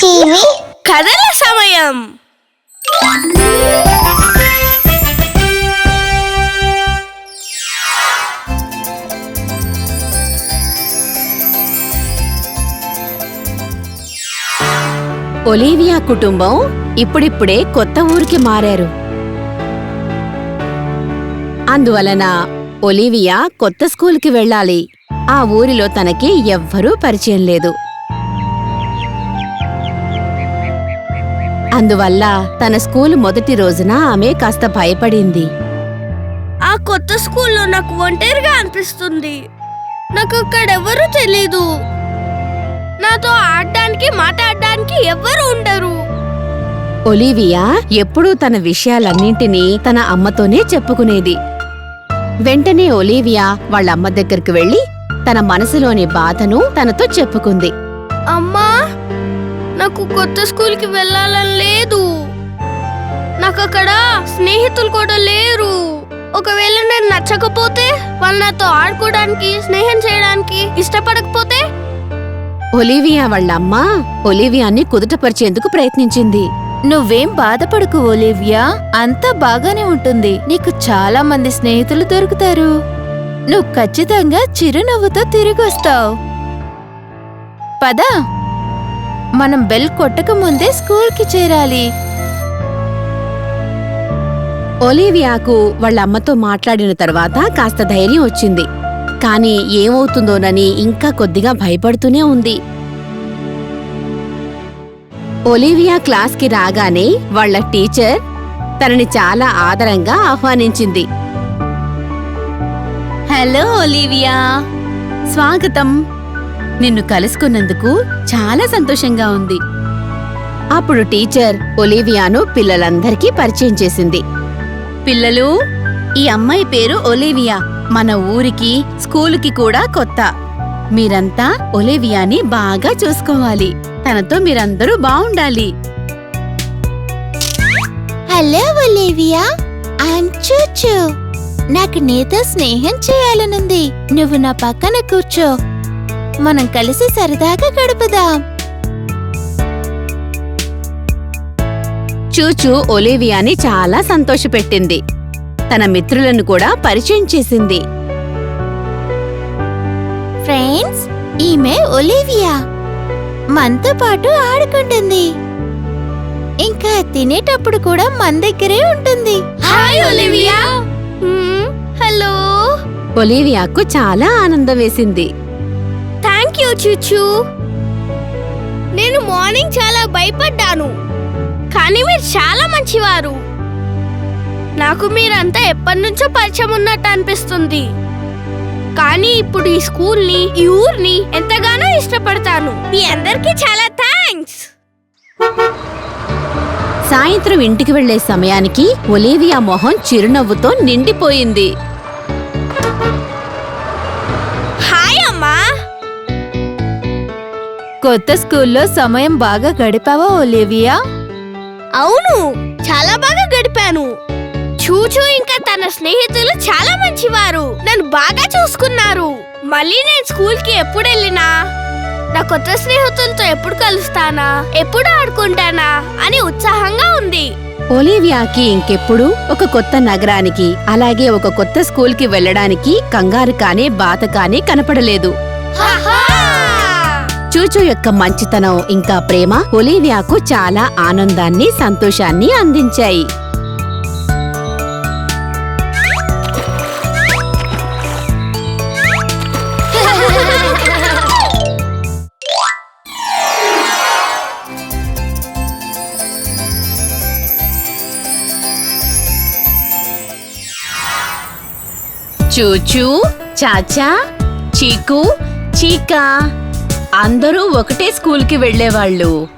TV కథల సమయం. Olivia కుటుంబం ఇప్పుడిప్పుడే కొత్త ఊరికి మారారు. అందువలన ఒలీవియా కొత్త స్కూల్కి వెళ్ళాలి. ఆ ఊరిలో తనకి ఎవ్వరూ పరిచయం లేదు. అందువల్ల తన స్కూల్ మొదటి రోజున ఆమె కాస్త భయపడింది. ఆ కొత్త స్కూల్లో నాకు ఒంటరిగా అనిపిస్తుంది. నాకు అక్కడ ఎవరు తెలీదు. నాతో ఆడడానికి మాట్లాడడానికి ఎవ్వరు ఉండరు. ఒలీవియా ఎప్పుడూ తన విషయాలన్నింటినీ తన అమ్మతోనే చెప్పుకునేది. వెంటనే ఒలీవియా వాళ్ళ అమ్మ దగ్గరికి వెళ్ళి తన మనసులోని బాధను తనతో చెప్పుకుంది. అమ్మా! నాకు కొత్త స్కూల్కి వెళ్ళాలని లేదు. నాకు అక్కడ స్నేహితులు కూడా లేరు. ఒకవేళ నేను నచ్చకపోతే వాళ్ళు నాతో ఆడుకోవడానికి స్నేహం చేయడానికి ఇష్టపడకపోతే? ఒలీవియా వాళ్ళ అమ్మ ఒలీవియాని కుదుటపరిచేందుకు ప్రయత్నించింది. నువ్వేం బాధపడకు ఓలివియా అంతా బాగానే ఉంటుంది. నీకు చాలా మంది స్నేహితులు దొరుకుతారు. నువ్వు ఖచ్చితంగా చిరునవ్వుతో తిరిగొస్తావు. పద. మనం బెల్ కొట్టక ముందే స్కూల్కి చేరాలి. ఒలీవియాకు వాళ్ళ అమ్మతో మాట్లాడిన తర్వాత కాస్త ధైర్యం వచ్చింది. కాని ఏమవుతుందోనని ఇంకా కొద్దిగా భయపడుతూనే ఉంది. ఒలీవియా క్లాస్కి రాగానే వాళ్ళ టీచర్ తనని చాలా ఆదరంగా ఆహ్వానించింది. Hello Olivia. స్వాగతం. నిన్ను కలుసుకున్నందుకు చాలా సంతోషంగా ఉంది. అప్పుడు టీచర్ ఒలివియాను పిల్లలందరికీ పరిచయం చేసింది. పిల్లలు ఈ అమ్మాయి పేరు ఒలివియా. మన ఊరికి స్కూలుకి కూడా కొత్త. మీరంతా ఒలివియాని బాగా చూసుకోవాలి. తనతో మీరందరూ బావుండాలి. హలో ఒలివియా ఐఎమ్ చూచు. నాకు నీతో స్నేహం చేయాలనుంది. నువ్వు నా పక్కన కూర్చో. మనం కలిసి సరదాగా గడుపుదాం. చూచూ ఒలివియాని చాలా సంతోషపెట్టింది. తన మిత్రులను కూడా పరిచయం చేసింది. ఫ్రెండ్స్ ఈమె ఒలివియా. మనతో పాటు ఆడుకుంటుంది. ఇంకా తినేటప్పుడు కూడా మన దగ్గరే ఉంటుంది. Hi Olivia. హలో. ఒలివియాకు చాలా ఆనందం వేసింది. థ్యాంక్ యూ చూచు నేను మార్నింగ్ చాలా భయపడ్డాను. కానీ మీరు చాలా మంచివారు. నాకు మీరంతా ఎప్పటి నుంచో పరిచయం ఉన్నట్టు అనిపిస్తుంది. కానీ ఇప్పుడు ఈ స్కూల్ని ఈ ఊర్ని ఎంతగానో ఇష్టపడతాను. మీ అందరికీ చాలా థ్యాంక్స్ సాయంత్రం ఇంటికి వెళ్ళే సమయానికి ఒలివియా మొహం చిరునవ్వుతో నిండిపోయింది. హాయ్ అమ్మా. కొత్త స్కూల్లో సమయం బాగా గడిపావా ఒలివియా? అవును చాలా బాగా గడిపాను. చూచు ఇంకా తన స్నేహితులు చాలా మంచివారు. నన్ను బాగా చూసుకున్నారు. మళ్ళీ నేను స్కూల్కి ఎప్పుడు వెళ్ళినా? నా కొత్త స్నేహితులతో ఎప్పుడు కలుస్తానా? ఎప్పుడు ఆడుకుంటానా? అని ఉత్సాహంగా ఉంది. ఒలివియాకి ఇంకెప్పుడు? ఒక కొత్త నగరానికి అలాగే ఒక కొత్త స్కూల్కి వెళ్ళడానికి కంగారు కానీ బాధ కానీ కనపడలేదు. చూచూ యొక్క మంచితనం ఇంకా ప్రేమ ఒలీవియాకు చాలా ఆనందాన్ని సంతోషాన్ని అందించాయి. చూచూ చాచా చీకు చీకా. అందరూ ఒకటే స్కూల్కి వెళ్ళేవాళ్ళు.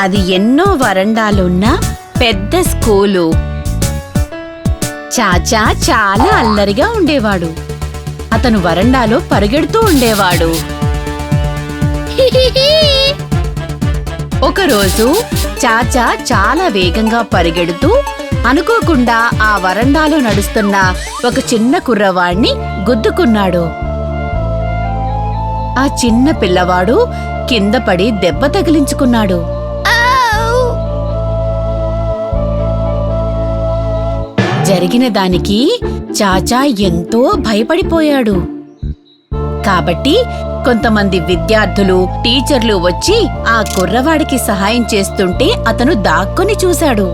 అది ఎన్నో వరండాలున్న పెద్ద స్కూలు. చాచా చాలా అల్లరిగా ఉండేవాడు. అతను వరండాలో పరిగెడుతూ ఉండేవాడు. ఒకరోజు చాచా చాలా వేగంగా పరిగెడుతూ అనుకోకుండా ఆ వరండాలో నడుస్తున్న ఒక చిన్న కుర్రవాణ్ణి గుద్దుకున్నాడు. ఆ చిన్న పిల్లవాడు కింద పడి దెబ్బ తగిలించుకున్నాడు! జరిగిన దానికి చాచా ఎంతో భయపడిపోయాడు. కాబట్టి కొంతమంది విద్యార్థులు టీచర్లు వచ్చి ఆ కుర్రవాడికి సహాయం చేస్తుంటే అతను దాక్కుని చూశాడు.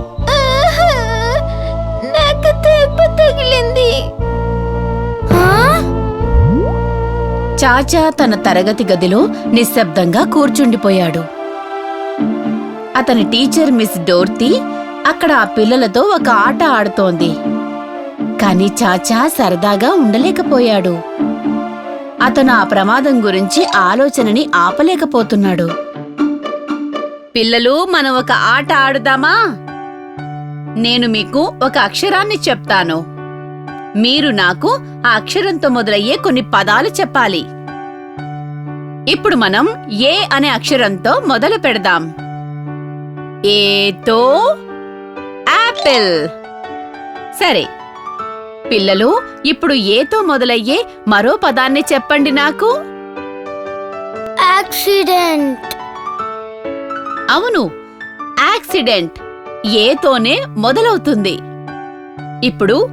చాచా తన తరగతి గదిలో నిశ్శబ్దంగా కూర్చుండిపోయాడు. అతని టీచర్ మిస్ డోర్తీ అక్కడ ఆ పిల్లలతో ఒక ఆట ఆడుతోంది. కాని చాచా సరదాగా ఉండలేకపోయాడు. అతను ఆ ప్రమాదం గురించి ఆలోచనని ఆపలేకపోతున్నాడు. పిల్లలు మనం ఒక ఆట ఆడుదామా? నేను మీకు ఒక అక్షరాన్ని చెప్తాను. మీరు నాకు ఆ అక్షరంతో మొదలయ్యే కొన్ని పదాలు చెప్పాలి. ఇప్పుడు మనం ఏ అనే అక్షరంతో మొదలు పెడదాం. ఏతో యాపిల్ సరే పిల్లలు ఇప్పుడు ఏతో మొదలయ్యే మరో పదాన్ని చెప్పండి నాకు. యాక్సిడెంట్. అవును యాక్సిడెంట్. ఏతోనే మొదలవుతుంది. ఇప్పుడు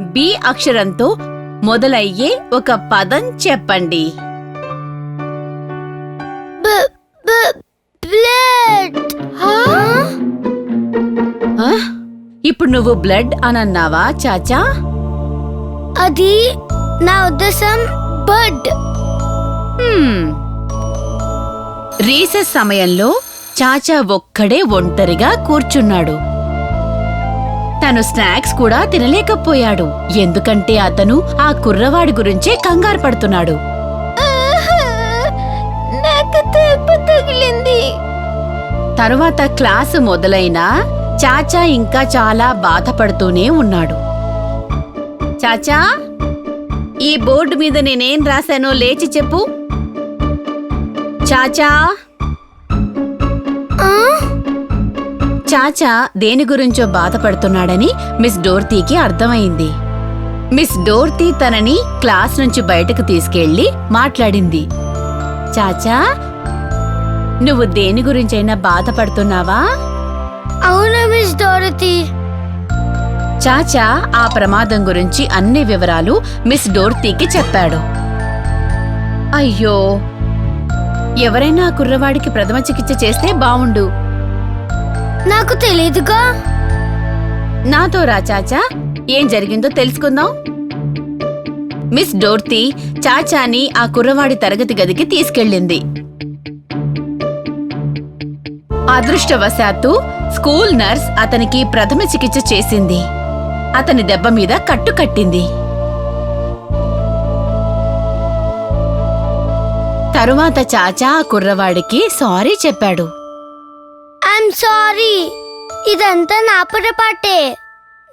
బి అక్షరంతో మొదలయ్యే ఒక పదం చెప్పండి. ఇప్పుడు నువ్వు బ్లడ్ అనన్నావా చాచా? అది నా ఉద్దేశం బడ్ హ్మ్. రీసెస్ సమయంలో చాచా ఒక్కడే ఒంటరిగా కూర్చున్నాడు. తను స్నాక్స్ కూడా తినలేకపోయాడు. ఎందుకంటే అతను ఆ కుర్రవాడి గురించే కంగారు పడుతున్నాడు. తరువాత క్లాసు మొదలైనా చాచా ఇంకా చాలా బాధపడుతూనే ఉన్నాడు. చాచా ఈ బోర్డు మీద నేనేం రాశానో లేచి చెప్పు. చాచా? చాచా దేని గురించో బాధపడుతున్నాడని మిస్ డోర్తీకి అర్థమైంది. మిస్ డోర్తీ తనని క్లాస్ నుంచి బయటకు తీసుకెళ్ళి మాట్లాడింది. చాచా నువ్వు దేని గురించైనా బాధపడుతున్నావా? అవును మిస్ డోరతి? చాచా ఆ ప్రమాదం గురించి అన్ని వివరాలు మిస్ డోర్తీకి చెప్పాడు. అయ్యో ఎవరైనా ఆ కుర్రవాడికి ప్రథమ చికిత్స చేస్తే బావుండు. నాకు తెలీదుగా? నాతో రా చాచా. ఏం జరిగిందో తెలుసుకుందాం. మిస్ డోర్తీ చాచాని ఆ కుర్రవాడి తరగతి గదికి తీసుకెళ్ళింది. అదృష్టవశాత్తు స్కూల్ నర్స్ అతనికి ప్రథమ చికిత్స చేసింది. అతని దెబ్బ మీద కట్టు కట్టింది. తరువాత చాచా ఆ కుర్రవాడికి సారీ చెప్పాడు. I'm sorry. ఇదంతా నా పొరపాటే.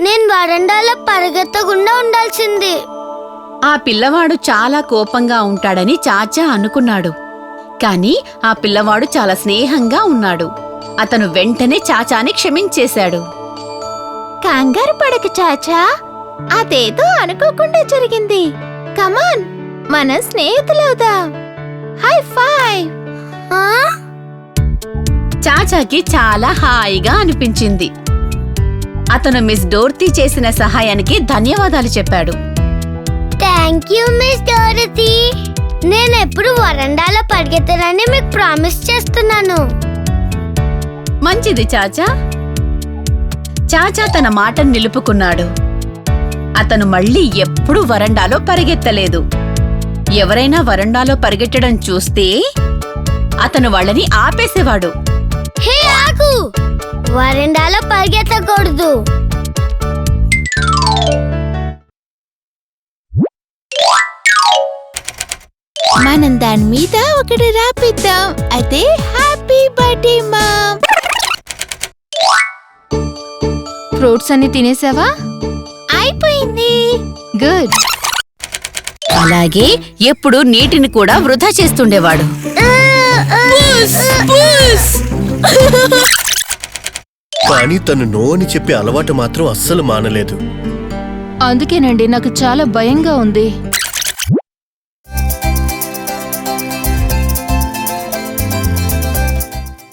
నేను వరండాలో పరిగెత్తకుండా ఉండాల్సింది. ఆ పిల్లవాడు చాలా కోపంగా ఉంటాడని చాచా అనుకున్నాడు. కాని ఆ పిల్లవాడు చాలా స్నేహంగా ఉన్నాడు. అతను వెంటనే చాచాని క్షమించేశాడు. కంగారు పడక చాచా. అదేదో అనుకోకుండా జరిగింది. కమాన్ మన స్నేహితులవుదాం. హై ఫైవ్ ఆ? చాచాకి చాలా హాయిగా అనిపించింది. అతను మిస్ డోర్తీ చేసిన సహాయానికి ధన్యవాదాలు చెప్పాడు. Thank you miss Dorothy. నేను ఎప్పుడు వరండాలో పరిగెత్తనని మీకు ప్రామిస్ చేస్తున్నాను. మంచిది చాచా. చాచా తన మాటను నిలుపుకున్నాడు. అతను మళ్ళీ ఎప్పుడూ వరండాలో పరిగెత్తలేదు. ఎవరైనా వరండాలో పరిగెట్టడం చూస్తే అతను వాళ్ళని ఆపేసేవాడు. హే ఆగు! వరండాలో పరిగెత్తకూడదు. మనం దాని మీద ఒకటి రాపిద్దాం. అదే హ్యాపీ బర్త్డే మామ్. ఫ్రూట్స్ అన్ని తినేసావా? అయిపోయింది. గుడ్. అలాగే ఎప్పుడు నీటిని కూడా వృధా చేస్తుండేవాడు. కానీ తను నో అని చెప్పే అలవాటు మాత్రం అస్సలు మానలేదు. అందుకేనండి నాకు చాలా భయంగా ఉంది.